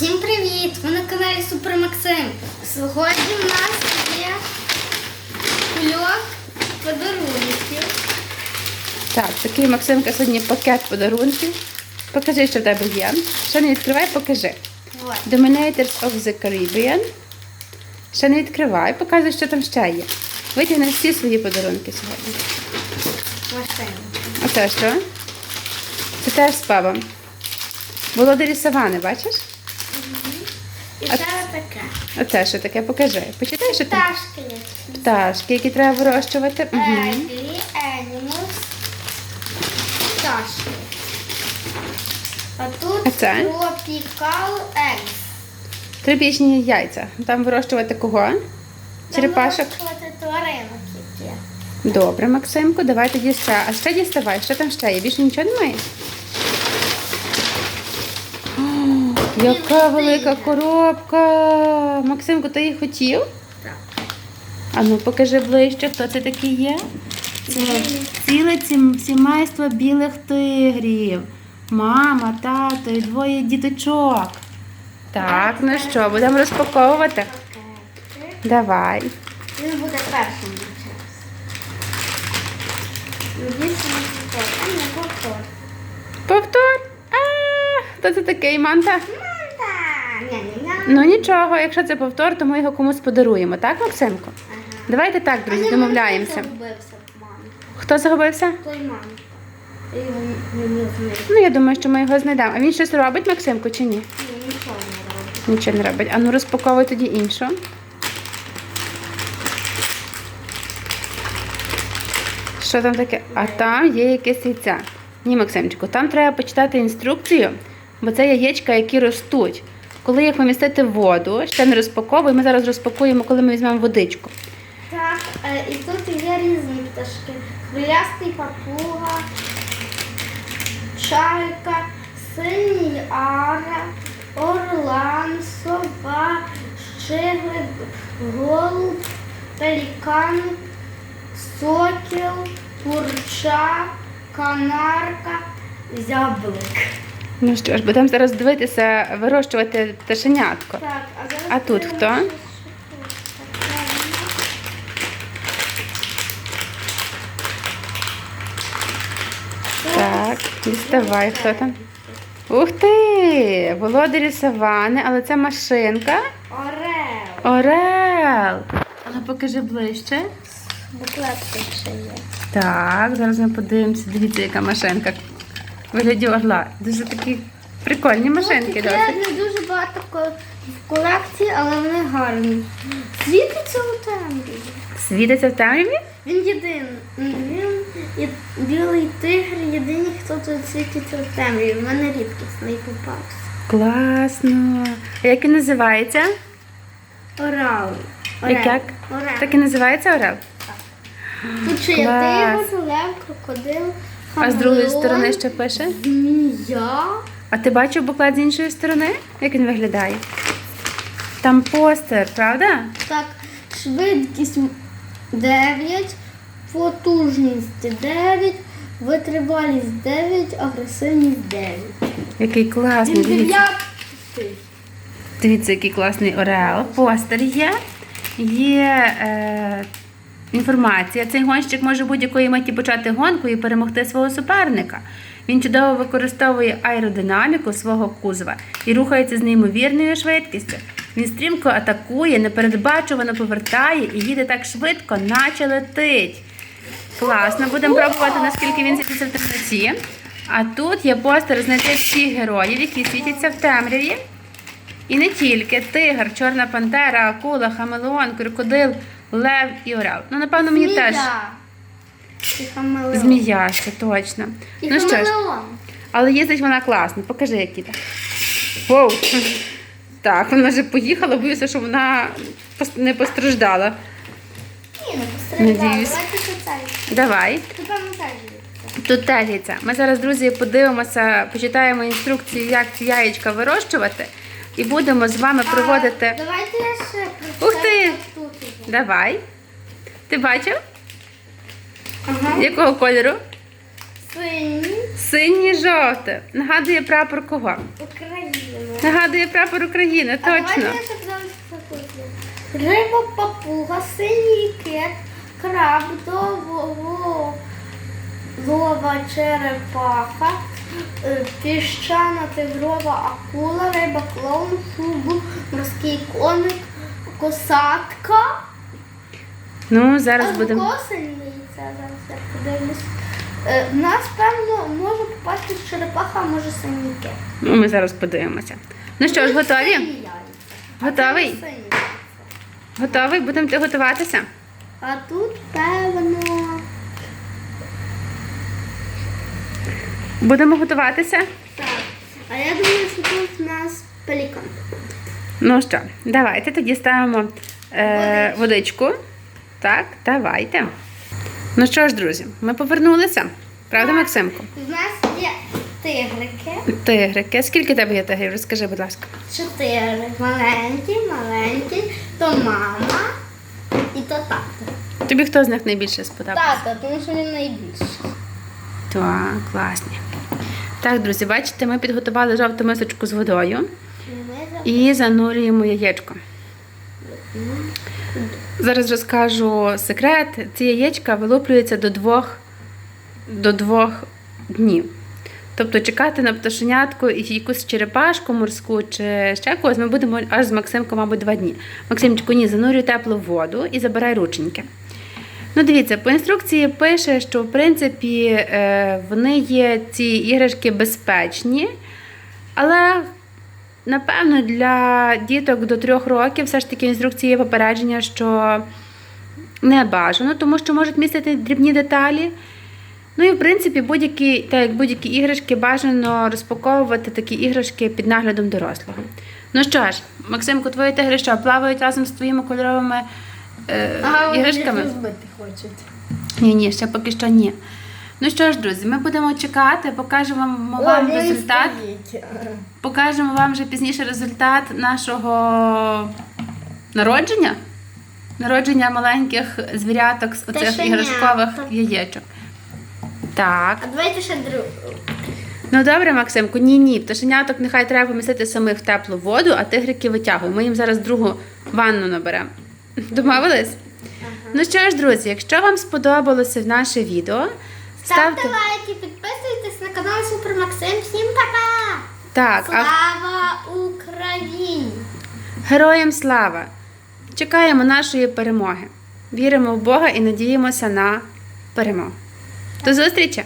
Всім привіт! Ви на каналі Супер Максим. Сьогодні в нас є кульок подарунків. Так, такий Максимка сьогодні пакет подарунків. Покажи, що в тебе є. Ще не відкривай, покажи. Ось. Dominators of the Caribbean. Ще не відкривай, показуй, що там ще є. Витягни всі свої подарунки сьогодні. Оце що? Це теж з пабом. Володарі Савани, бачиш? І це таке. Оце що таке, покажи. Почитай, що там. Пташки. Пташки, які треба вирощувати. Угу. Еглі, Animals. Пташки. А тут це? Tropical Eggs. Трипічні яйця. Там вирощувати кого? Черепашок. Вирощувати тваринок які. Добре, Максимку, давай тоді ще. А ще діставай, що там ще є? Більше нічого немає? О, яка велика коробка! Максимку, ти її хотів? Так. А ну покажи ближче, хто це такий є. Це ціле сімейство білих тигрів. Мама, тато і двоє діточок. Так, ну що, будемо розпаковувати? Давай. Він буде першим повтор. Повтор. Повтор. А, хто це такий, Манта? Ну нічого, якщо це повтор, то ми його комусь подаруємо, так, Максимко? Ага. Давайте так, друзі, домовляємося. Загубився. Хто загубився? Той знаю. Ну, я думаю, що ми його знайдемо. А він щось робить, Максимку, чи ні? Ні, нічого не робить. Нічого не робить. А ну розпаковуй тоді іншу. Що там таке? А там є якесь яйця. Ні, Максимчику, там треба почитати інструкцію, бо це яєчка, які ростуть. Коли їх помістити воду, ще не розпаковуй, ми зараз розпакуємо, коли ми візьмемо водичку. Так, е, і тут є різні пташки. Хвилястий папуга, чайка, синій ара, орлан, сова, щеглик, голуб, пелікан, сокіл, курча, канарка, зяблик. Ну що ж, будемо зараз дивитися, вирощувати пташенятко. Так, а зараз А тут хто? Так, діставай, хто там. Ух ти! Володарі савани, але це машинка. Орел. Орел. Ну покажи ближче. Буклет тут ще є. Так, зараз ми подивимося. Дивіться, яка машинка. В Вигляді орла. Дуже такі прикольні машинки. Тут не дуже багато в колекції, але вони гарні. Світиться у темряві. Світиться в темряві? Він єдиний. Він і білий тигр єдиний, хто тут світиться в темряві. У мене рідкісний попався. Класно. А як він називається? Орел. Як? як? Орел. Так і називається Орел? Так. Тут ще є тигр, лев, крокодил, А з другої сторони що пише? Змія. А ти бачив буклет з іншої сторони? Як він виглядає? Там постер, правда? Так, швидкість 9, потужність 9, витривалість 9, агресивність 9. Який класний. Дивіться. Дивіться, який класний Ореал. Постер є. Є е, інформація. Цей гонщик може будь-якої миті почати гонку і перемогти свого суперника. Він чудово використовує аеродинаміку свого кузова і рухається з неймовірною швидкістю. Він стрімко атакує, непередбачувано повертає і їде так швидко, наче летить. Класно, будемо пробувати, наскільки він світиться в темноті. А тут є постер знайти всіх героїв, які світяться в темряві. І не тільки тигр, чорна пантера, акула, хамелеон, крокодил, лев і орел. Ну, напевно, мені теж І хамелеон. змія ще точно. І ну що ж, хамелеон. але їздить вона класно. Покажи, які там. Воу. Так, вона вже поїхала, боюся, що вона пос- не постраждала. Ні, не постраждала. Надіюсь. Давайте це. Давай. Тут там теж є. Тут теж яйця. Ми зараз, друзі, подивимося, почитаємо інструкцію, як ці яєчка вирощувати. І будемо з вами проводити. Давайте я ще Ух ти! Давай. Ти бачив? Ага. Якого кольору? Синій. Синій жовте. Нагадує прапор кого? Україна. Нагадує прапор України, А давайте точно. я. Риба, папуга, синій кит, краб, довго, лова, черепаха, піщана тигрова акула, риба, клоун, шубу, морський коник, косатка. Ну, зараз А будемо. кого зараз я подивлюсь. Е, В нас, певно, може попасти черепаха, а може синій кит. Ну, ми зараз подивимося. Ну що ж, готові? А це Готовий? Готовий? Будемо ти готуватися? А тут певно. Будемо готуватися? Так. А я думаю, що тут в нас пелікан. Ну що, давайте тоді ставимо е, водичку. Так, давайте. Ну що ж, друзі, ми повернулися. Правда, Максимку? В нас є тигрики. Тигрики. Скільки тебе є тигрів? Розкажи, будь ласка. Чотири. Маленькі, маленькі. То мама і то тато. Тобі хто з них найбільше сподобався? Тато, тому що він найбільший. Так, класні. Так, друзі, бачите, ми підготували жовту мисочку з водою І занурюємо яєчко. Зараз розкажу секрет. Ці яєчка вилуплюються до двох, до двох днів. Тобто чекати на пташенятку і якусь черепашку морську чи ще когось ми будемо аж з Максимком, мабуть, два дні. Максимчику, ні, занурюй теплу воду і забирай рученьки. Ну, дивіться, по інструкції пише, що в принципі е, вони є ці іграшки безпечні, але напевно для діток до трьох років все ж таки інструкції є попередження, що не бажано, тому що можуть містити дрібні деталі. Ну і в принципі, будь-які, так як будь-які іграшки бажано розпаковувати такі іграшки під наглядом дорослого. Ну що ж, Максимку, твої тигри що, плавають разом з твоїми кольоровими е, іграшками? хочуть. Ні, ні, ще поки що ні. Ну що ж, друзі, ми будемо чекати, покажемо вам, вам результат. Покажемо вам вже пізніше результат нашого народження. Народження маленьких звіряток з оцих Пташенят. іграшкових яєчок. Так. А давайте ще другу. Ну добре, Максимку, ні, ні. Пташеняток нехай треба помістити самих в теплу воду, а тигрики витягуємо. Ми їм зараз другу ванну наберемо. Домовились? Ну що ж, друзі, якщо вам сподобалося наше відео, Ставте лайки, підписуйтесь на канал Супер Максим. Всім па-па! Так, а Слава Україні! Героям слава! Чекаємо нашої перемоги. Віримо в Бога і надіємося на перемогу. До зустрічі!